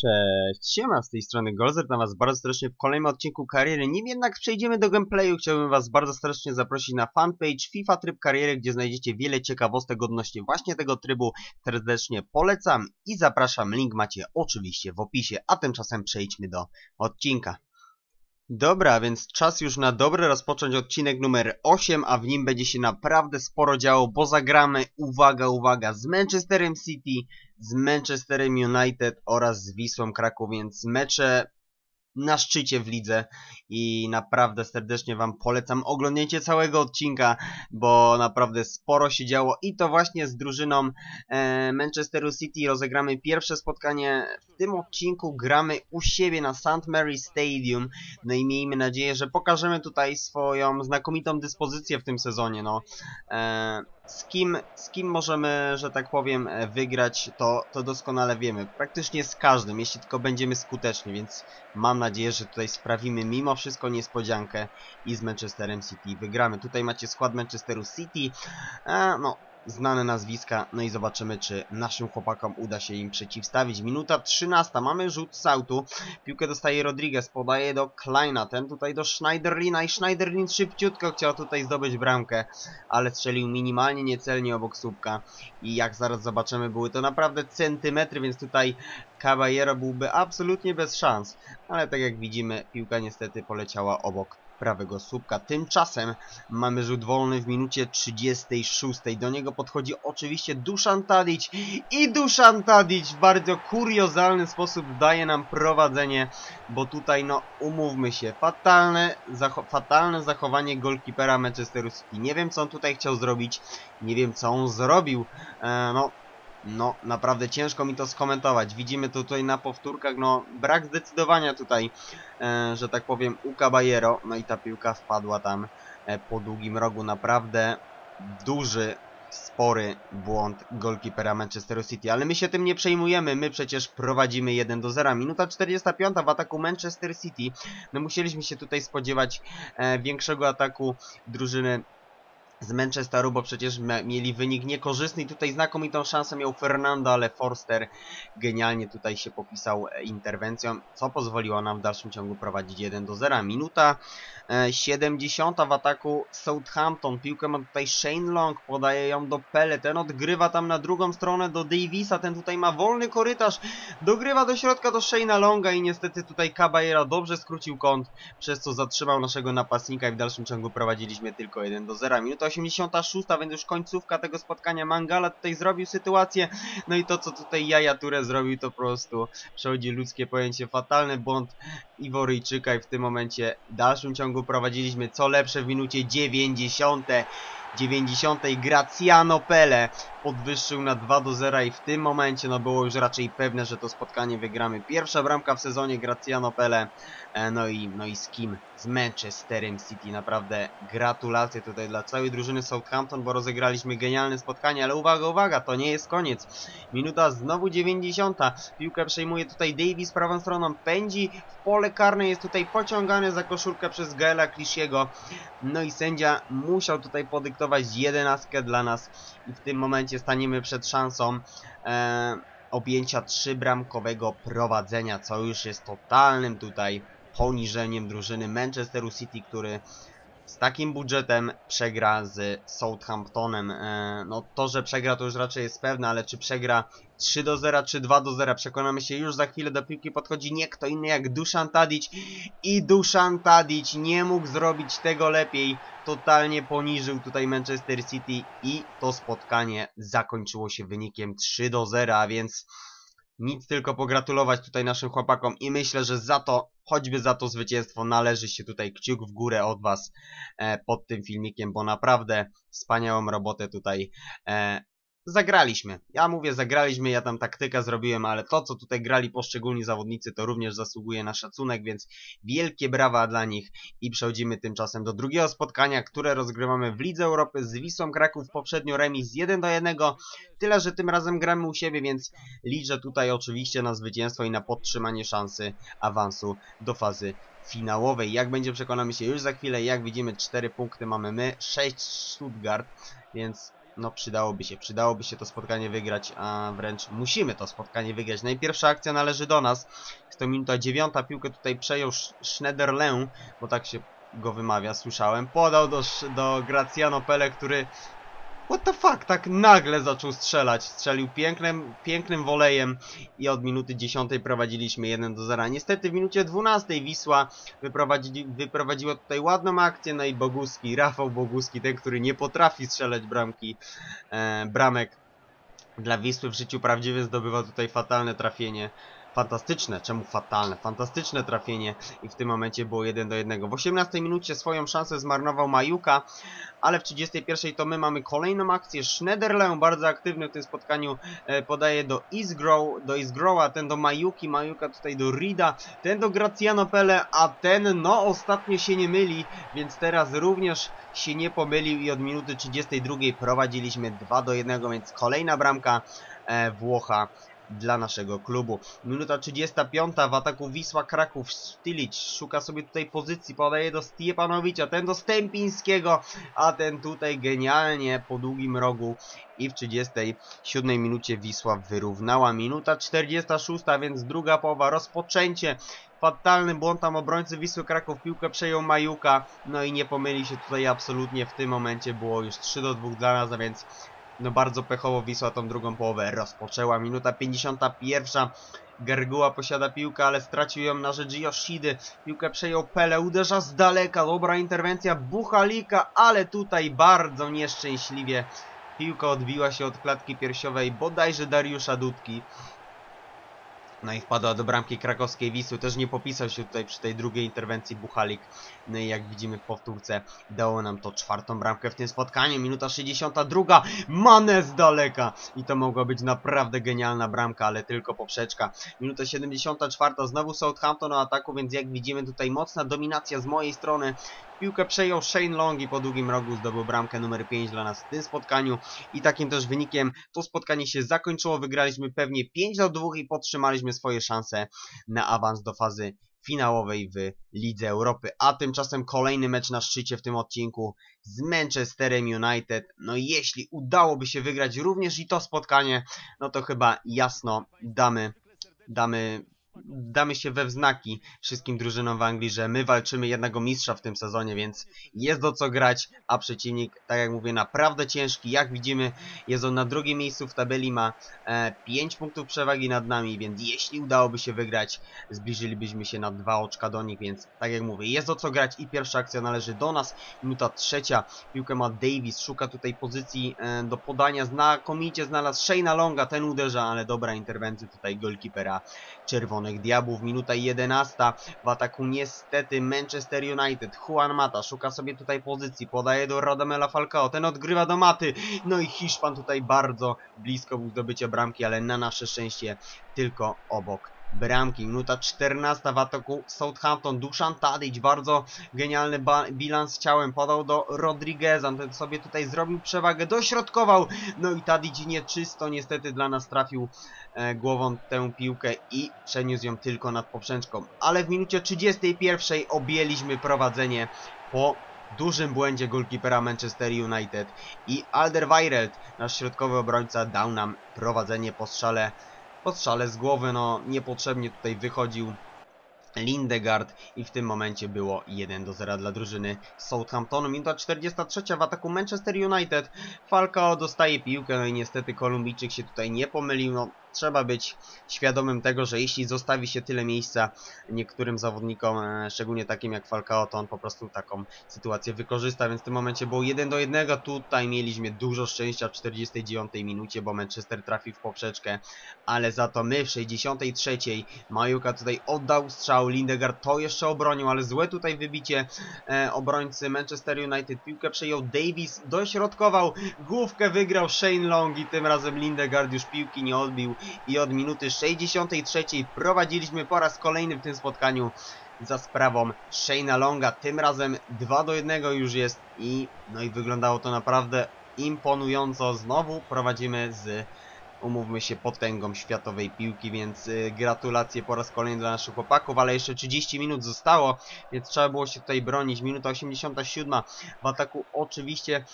Cześć, siema, z tej strony Golzer, na was bardzo serdecznie w kolejnym odcinku kariery. Nim jednak przejdziemy do gameplayu, chciałbym was bardzo serdecznie zaprosić na fanpage FIFA Tryb Kariery, gdzie znajdziecie wiele ciekawostek odnośnie właśnie tego trybu. Serdecznie polecam i zapraszam, link macie oczywiście w opisie, a tymczasem przejdźmy do odcinka. Dobra, więc czas już na dobre rozpocząć odcinek numer 8, a w nim będzie się naprawdę sporo działo, bo zagramy, uwaga, uwaga, z Manchesterem City, z Manchesterem United oraz z Wisłą Kraków, więc mecze na szczycie w lidze i naprawdę serdecznie Wam polecam oglądnięcie całego odcinka, bo naprawdę sporo się działo i to właśnie z drużyną e, Manchesteru City rozegramy pierwsze spotkanie w tym odcinku, gramy u siebie na St. Mary Stadium, no i miejmy nadzieję, że pokażemy tutaj swoją znakomitą dyspozycję w tym sezonie, no. E, z kim, z kim możemy, że tak powiem, e, wygrać, to, to doskonale wiemy. Praktycznie z każdym, jeśli tylko będziemy skuteczni, więc mam nadzieję, że tutaj sprawimy mimo wszystko niespodziankę i z Manchesterem City wygramy. Tutaj macie skład Manchesteru City, e, no znane nazwiska, no i zobaczymy, czy naszym chłopakom uda się im przeciwstawić. Minuta 13, mamy rzut z autu, piłkę dostaje Rodriguez, podaje do Kleina, ten tutaj do Schneiderlina i Schneiderlin szybciutko chciał tutaj zdobyć bramkę, ale strzelił minimalnie niecelnie obok słupka. I jak zaraz zobaczymy, były to naprawdę centymetry, więc tutaj Caballero byłby absolutnie bez szans, ale tak jak widzimy, piłka niestety poleciała obok prawego słupka. Tymczasem mamy rzut wolny w minucie 36. Do niego podchodzi oczywiście Duszan Tadic i Duszan Tadic w bardzo kuriozalny sposób daje nam prowadzenie, bo tutaj no umówmy się, fatalne, zacho fatalne zachowanie golkipera Manchesteru City. Nie wiem co on tutaj chciał zrobić, nie wiem co on zrobił, e, no no, naprawdę ciężko mi to skomentować. Widzimy to tutaj na powtórkach, no, brak zdecydowania tutaj, e, że tak powiem, u Caballero. No i ta piłka wpadła tam e, po długim rogu. Naprawdę duży, spory błąd golkipera Manchesteru City. Ale my się tym nie przejmujemy. My przecież prowadzimy 1 do 0. Minuta 45 w ataku Manchester City. No, musieliśmy się tutaj spodziewać e, większego ataku drużyny z Manchesteru, bo przecież mieli wynik niekorzystny i tutaj znakomitą szansę miał Fernando, ale Forster genialnie tutaj się popisał e, interwencją, co pozwoliło nam w dalszym ciągu prowadzić 1 do 0. Minuta 70 e, w ataku Southampton, piłkę ma tutaj Shane Long, podaje ją do Pele, ten odgrywa tam na drugą stronę do Davisa, ten tutaj ma wolny korytarz, dogrywa do środka do Shane'a Longa i niestety tutaj Caballero dobrze skrócił kąt, przez co zatrzymał naszego napastnika i w dalszym ciągu prowadziliśmy tylko 1 do 0. Minuta 86, więc już końcówka tego spotkania. Mangala tutaj zrobił sytuację, no i to co tutaj Jaja Ture zrobił to po prostu przechodzi ludzkie pojęcie. Fatalny błąd Iworyjczyka i w tym momencie w dalszym ciągu prowadziliśmy co lepsze w minucie 90. 90. Graziano Pele podwyższył na 2 do 0 i w tym momencie no było już raczej pewne, że to spotkanie wygramy. Pierwsza bramka w sezonie Graziano Pele, e, no i, no i z kim? Z Manchesterem City. Naprawdę gratulacje tutaj dla całej drużyny Southampton, bo rozegraliśmy genialne spotkanie, ale uwaga, uwaga, to nie jest koniec. Minuta znowu 90. Piłkę przejmuje tutaj Davis prawą stroną, pędzi w pole karne, jest tutaj pociągany za koszulkę przez Gaela Clishiego. No i sędzia musiał tutaj podyktować jedenastkę dla nas i w tym momencie staniemy przed szansą e, objęcia trzybramkowego prowadzenia, co już jest totalnym tutaj poniżeniem drużyny Manchesteru City, który z takim budżetem przegra z Southamptonem. E, no to, że przegra to już raczej jest pewne, ale czy przegra 3 do 0 czy 2 do 0? Przekonamy się już za chwilę do piłki podchodzi nie kto inny jak Duszan Tadic i Duszan Tadic nie mógł zrobić tego lepiej. Totalnie poniżył tutaj Manchester City i to spotkanie zakończyło się wynikiem 3 do 0, a więc nic tylko pogratulować tutaj naszym chłopakom i myślę, że za to, choćby za to zwycięstwo należy się tutaj kciuk w górę od Was e, pod tym filmikiem, bo naprawdę wspaniałą robotę tutaj e, zagraliśmy. Ja mówię zagraliśmy, ja tam taktykę zrobiłem, ale to co tutaj grali poszczególni zawodnicy to również zasługuje na szacunek, więc wielkie brawa dla nich i przechodzimy tymczasem do drugiego spotkania, które rozgrywamy w Lidze Europy z Wisłą Kraków, poprzednio remis 1 do 1, tyle że tym razem gramy u siebie, więc liczę tutaj oczywiście na zwycięstwo i na podtrzymanie szansy awansu do fazy finałowej. Jak będzie przekonamy się już za chwilę, jak widzimy 4 punkty mamy my, 6 Stuttgart, więc no przydałoby się, przydałoby się to spotkanie wygrać, a wręcz musimy to spotkanie wygrać. Najpierwsza akcja należy do nas, jest to minuta dziewiąta, piłkę tutaj przejął Schneiderlę, bo tak się go wymawia, słyszałem. Podał do, do Graciano Pele, który What the fuck, tak nagle zaczął strzelać. Strzelił pięknym, pięknym wolejem i od minuty 10 prowadziliśmy 1 do 0. Niestety w minucie 12 Wisła wyprowadzi, wyprowadziła tutaj ładną akcję, no i Boguski, Rafał Boguski, ten, który nie potrafi strzelać bramki, e, bramek dla Wisły w życiu prawdziwym zdobywa tutaj fatalne trafienie fantastyczne, czemu fatalne, fantastyczne trafienie i w tym momencie było 1 do 1. W 18 minucie swoją szansę zmarnował Majuka, ale w 31 to my mamy kolejną akcję. Schneiderlę bardzo aktywny w tym spotkaniu e, podaje do Isgrow, do Isgrowa, ten do Majuki, Majuka tutaj do Rida, ten do Graziano Pele, a ten no ostatnio się nie myli, więc teraz również się nie pomylił i od minuty 32 prowadziliśmy 2 do 1, więc kolejna bramka e, Włocha dla naszego klubu. Minuta 35 w ataku Wisła Kraków. Stilic szuka sobie tutaj pozycji, podaje do Stiepanowicza, ten do Stępińskiego, a ten tutaj genialnie po długim rogu i w 37 minucie Wisła wyrównała. Minuta 46, więc druga połowa, rozpoczęcie. Fatalny błąd tam obrońcy Wisły Kraków, piłkę przejął Majuka, no i nie pomyli się tutaj absolutnie, w tym momencie było już 3 do 2 dla nas, a więc no bardzo pechowo Wisła tą drugą połowę rozpoczęła. Minuta 51. Gerguła posiada piłkę, ale stracił ją na rzecz Yoshidy. Piłkę przejął Pele, uderza z daleka. Dobra interwencja Buchalika, ale tutaj bardzo nieszczęśliwie piłka odbiła się od klatki piersiowej bodajże Dariusza Dudki. No i wpadła do bramki krakowskiej Wisły. Też nie popisał się tutaj przy tej drugiej interwencji Buchalik. No i jak widzimy w powtórce dało nam to czwartą bramkę w tym spotkaniu. Minuta 62. Mane z daleka. I to mogła być naprawdę genialna bramka, ale tylko poprzeczka. Minuta 74. Znowu Southampton o ataku, więc jak widzimy tutaj mocna dominacja z mojej strony. Piłkę przejął Shane Long i po długim rogu zdobył bramkę numer 5 dla nas w tym spotkaniu. I takim też wynikiem to spotkanie się zakończyło. Wygraliśmy pewnie 5 do 2 i podtrzymaliśmy swoje szanse na awans do fazy finałowej w Lidze Europy. A tymczasem kolejny mecz na szczycie w tym odcinku z Manchesterem United. No i jeśli udałoby się wygrać również i to spotkanie, no to chyba jasno damy, damy damy się we wznaki wszystkim drużynom w Anglii, że my walczymy jednego mistrza w tym sezonie, więc jest do co grać, a przeciwnik, tak jak mówię, naprawdę ciężki. Jak widzimy, jest on na drugim miejscu w tabeli, ma e, 5 punktów przewagi nad nami, więc jeśli udałoby się wygrać, zbliżylibyśmy się na dwa oczka do nich, więc tak jak mówię, jest do co grać i pierwsza akcja należy do nas. Minuta trzecia, piłkę ma Davis, szuka tutaj pozycji e, do podania, znakomicie znalazł Shayna Longa, ten uderza, ale dobra interwencja tutaj golkipera czerwony Czerwonych Diabłów, minuta 11 w ataku niestety Manchester United, Juan Mata szuka sobie tutaj pozycji, podaje do Radamela Falcao, ten odgrywa do Maty, no i Hiszpan tutaj bardzo blisko był zdobycia bramki, ale na nasze szczęście tylko obok bramki. Minuta 14 w ataku Southampton. Duszan Tadic, bardzo genialny bilans ciałem. Podał do Rodrigueza. Ten sobie tutaj zrobił przewagę, dośrodkował. No i Tadic nieczysto niestety dla nas trafił e, głową tę piłkę i przeniósł ją tylko nad poprzeczką. Ale w minucie 31 objęliśmy prowadzenie po dużym błędzie golkipera Manchester United i Alderweireld, nasz środkowy obrońca, dał nam prowadzenie po strzale po strzale z głowy, no niepotrzebnie tutaj wychodził Lindegard i w tym momencie było 1 do 0 dla drużyny Southamptonu. Minuta 43 w ataku Manchester United. Falcao dostaje piłkę, no i niestety Kolumbijczyk się tutaj nie pomylił. No, trzeba być świadomym tego, że jeśli zostawi się tyle miejsca niektórym zawodnikom, e, szczególnie takim jak Falcao, to on po prostu taką sytuację wykorzysta, więc w tym momencie było 1 do 1. Tutaj mieliśmy dużo szczęścia w 49 minucie, bo Manchester trafił w poprzeczkę, ale za to my w 63 Majuka tutaj oddał strzał, Lindegard to jeszcze obronił, ale złe tutaj wybicie e, obrońcy Manchester United. Piłkę przejął Davis, dośrodkował, główkę wygrał Shane Long i tym razem Lindegard już piłki nie odbił i od minuty 63 prowadziliśmy po raz kolejny w tym spotkaniu za sprawą Shayna Longa. Tym razem 2 do 1 już jest i no i wyglądało to naprawdę imponująco. Znowu prowadzimy z umówmy się, potęgą światowej piłki, więc y, gratulacje po raz kolejny dla naszych chłopaków, ale jeszcze 30 minut zostało, więc trzeba było się tutaj bronić. Minuta 87 w ataku oczywiście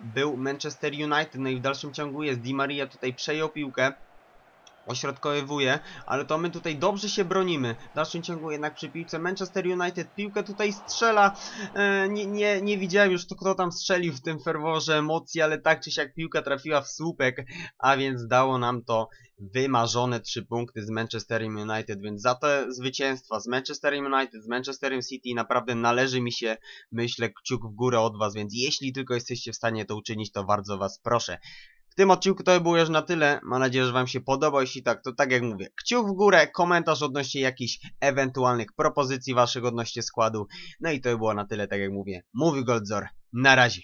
był Manchester United, no i w dalszym ciągu jest. Di Maria tutaj przejął piłkę ośrodkowywuje, ale to my tutaj dobrze się bronimy. W dalszym ciągu jednak przy piłce Manchester United piłkę tutaj strzela. E, nie, nie, nie widziałem już to, kto tam strzelił w tym ferworze emocji, ale tak czy siak piłka trafiła w słupek, a więc dało nam to wymarzone trzy punkty z Manchesterem United, więc za te zwycięstwa z Manchesterem United, z Manchesterem City naprawdę należy mi się, myślę, kciuk w górę od Was, więc jeśli tylko jesteście w stanie to uczynić, to bardzo Was proszę. Tym odcinku to by było już na tyle. Mam nadzieję, że Wam się podoba. Jeśli tak, to tak jak mówię, kciuk w górę, komentarz odnośnie jakichś ewentualnych propozycji Waszych odnośnie składu. No i to by było na tyle, tak jak mówię. Mówi Goldzor. Na razie.